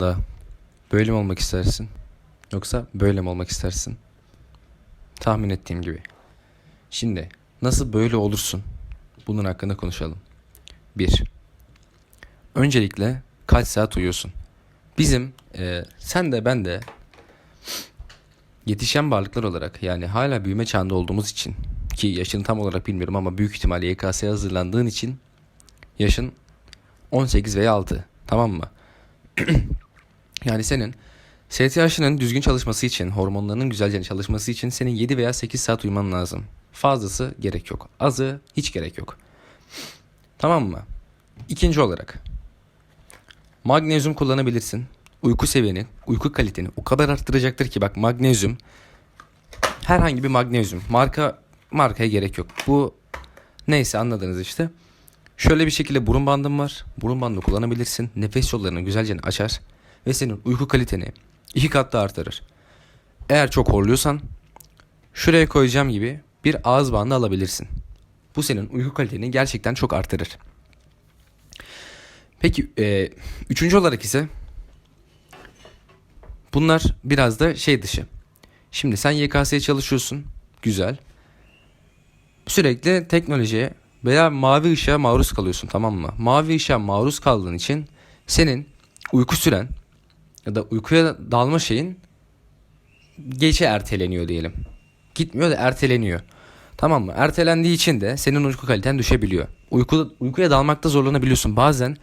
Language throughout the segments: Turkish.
da böyle mi olmak istersin? Yoksa böyle mi olmak istersin? Tahmin ettiğim gibi. Şimdi nasıl böyle olursun? Bunun hakkında konuşalım. 1. Öncelikle kaç saat uyuyorsun? Bizim e, sen de ben de yetişen varlıklar olarak yani hala büyüme çağında olduğumuz için ki yaşını tam olarak bilmiyorum ama büyük ihtimalle YKS'ye hazırlandığın için yaşın 18 veya 6 tamam mı? Yani senin STH'ının düzgün çalışması için, hormonlarının güzelce çalışması için senin 7 veya 8 saat uyuman lazım. Fazlası gerek yok. Azı hiç gerek yok. Tamam mı? İkinci olarak magnezyum kullanabilirsin. Uyku seviyeni, uyku kaliteni o kadar arttıracaktır ki bak magnezyum herhangi bir magnezyum marka markaya gerek yok. Bu neyse anladınız işte. Şöyle bir şekilde burun bandım var. Burun bandı kullanabilirsin. Nefes yollarını güzelce açar ve senin uyku kaliteni iki kat daha artırır. Eğer çok horluyorsan şuraya koyacağım gibi bir ağız bandı alabilirsin. Bu senin uyku kaliteni gerçekten çok artırır. Peki e, üçüncü olarak ise bunlar biraz da şey dışı. Şimdi sen YKS'ye çalışıyorsun. Güzel. Sürekli teknolojiye veya mavi ışığa maruz kalıyorsun tamam mı? Mavi ışığa maruz kaldığın için senin uyku süren ya da uykuya dalma şeyin gece erteleniyor diyelim. Gitmiyor da erteleniyor. Tamam mı? Ertelendiği için de senin uyku kaliten düşebiliyor. Uyku, uykuya dalmakta zorlanabiliyorsun. Bazen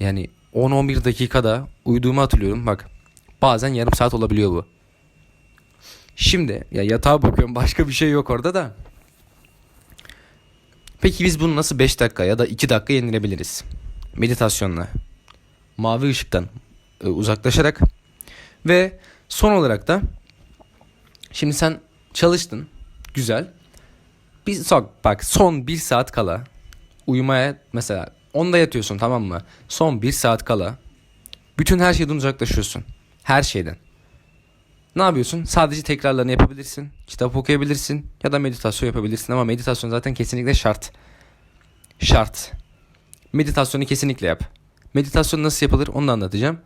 yani 10-11 dakikada uyuduğumu hatırlıyorum. Bak bazen yarım saat olabiliyor bu. Şimdi ya yatağa bakıyorum başka bir şey yok orada da. Peki biz bunu nasıl 5 dakika ya da 2 dakika yenilebiliriz? Meditasyonla. Mavi ışıktan uzaklaşarak ve son olarak da şimdi sen çalıştın güzel bir son, bak son bir saat kala uyumaya mesela 10'da yatıyorsun tamam mı son bir saat kala bütün her şeyden uzaklaşıyorsun her şeyden ne yapıyorsun? Sadece tekrarlarını yapabilirsin. Kitap okuyabilirsin ya da meditasyon yapabilirsin ama meditasyon zaten kesinlikle şart. Şart. Meditasyonu kesinlikle yap. Meditasyon nasıl yapılır onu da anlatacağım.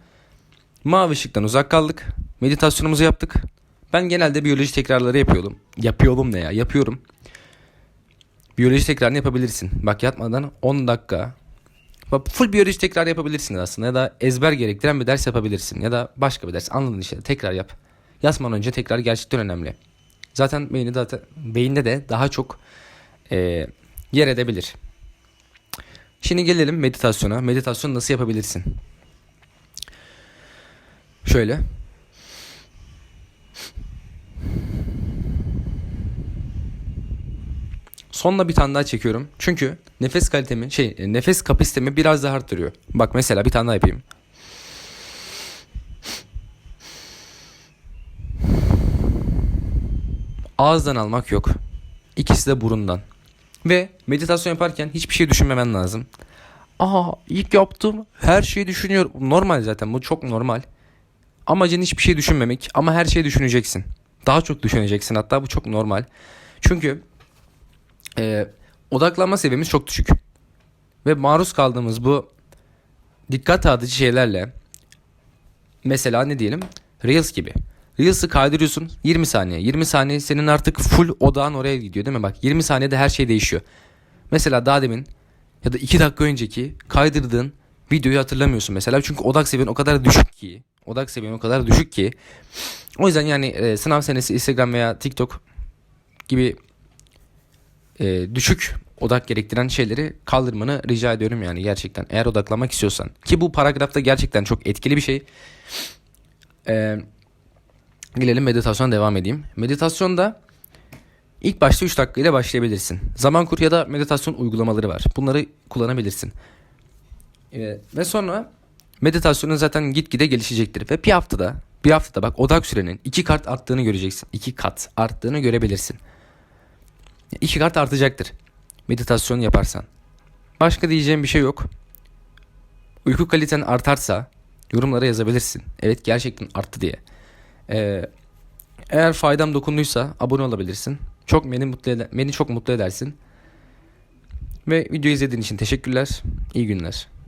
Mavi ışıktan uzak kaldık. Meditasyonumuzu yaptık. Ben genelde biyoloji tekrarları yapıyordum. Yapıyordum ne ya? Yapıyorum. Biyoloji tekrarını yapabilirsin. Bak yatmadan 10 dakika. Bak full biyoloji tekrar yapabilirsin aslında. Ya da ezber gerektiren bir ders yapabilirsin. Ya da başka bir ders. Anladın işte. Tekrar yap. Yatmadan önce tekrar gerçekten önemli. Zaten beyni zaten beyinde de daha çok e, yer edebilir. Şimdi gelelim meditasyona. Meditasyon nasıl yapabilirsin? Şöyle. Sonla bir tane daha çekiyorum. Çünkü nefes kalitemi, şey, nefes kapasitemi biraz daha arttırıyor. Bak mesela bir tane daha yapayım. Ağızdan almak yok. İkisi de burundan. Ve meditasyon yaparken hiçbir şey düşünmemen lazım. Aa ilk yaptım her şeyi düşünüyorum. Normal zaten bu çok normal. Amacın hiçbir şey düşünmemek ama her şeyi düşüneceksin. Daha çok düşüneceksin hatta bu çok normal. Çünkü e, odaklanma seviyemiz çok düşük. Ve maruz kaldığımız bu dikkat dağıtıcı şeylerle mesela ne diyelim Reels gibi. Reels'ı kaydırıyorsun 20 saniye. 20 saniye senin artık full odağın oraya gidiyor değil mi? Bak 20 saniyede her şey değişiyor. Mesela daha demin ya da 2 dakika önceki kaydırdığın videoyu hatırlamıyorsun mesela. Çünkü odak seviyen o kadar düşük ki. Odak seviyen o kadar düşük ki. O yüzden yani e, sınav senesi Instagram veya TikTok gibi e, düşük odak gerektiren şeyleri kaldırmanı rica ediyorum yani gerçekten. Eğer odaklanmak istiyorsan. Ki bu paragrafta gerçekten çok etkili bir şey. Eee Gelelim meditasyona devam edeyim. Meditasyonda ilk başta 3 dakika ile başlayabilirsin. Zaman kur ya da meditasyon uygulamaları var. Bunları kullanabilirsin. Ee, ve sonra meditasyonun zaten gitgide gelişecektir. Ve bir haftada bir haftada bak odak sürenin iki kat arttığını göreceksin. İki kat arttığını görebilirsin. İki kat artacaktır. Meditasyon yaparsan. Başka diyeceğim bir şey yok. Uyku kaliten artarsa yorumlara yazabilirsin. Evet gerçekten arttı diye. Ee, eğer faydam dokunduysa abone olabilirsin. Çok beni mutlu eder, beni çok mutlu edersin. Ve video izlediğin için teşekkürler. İyi günler.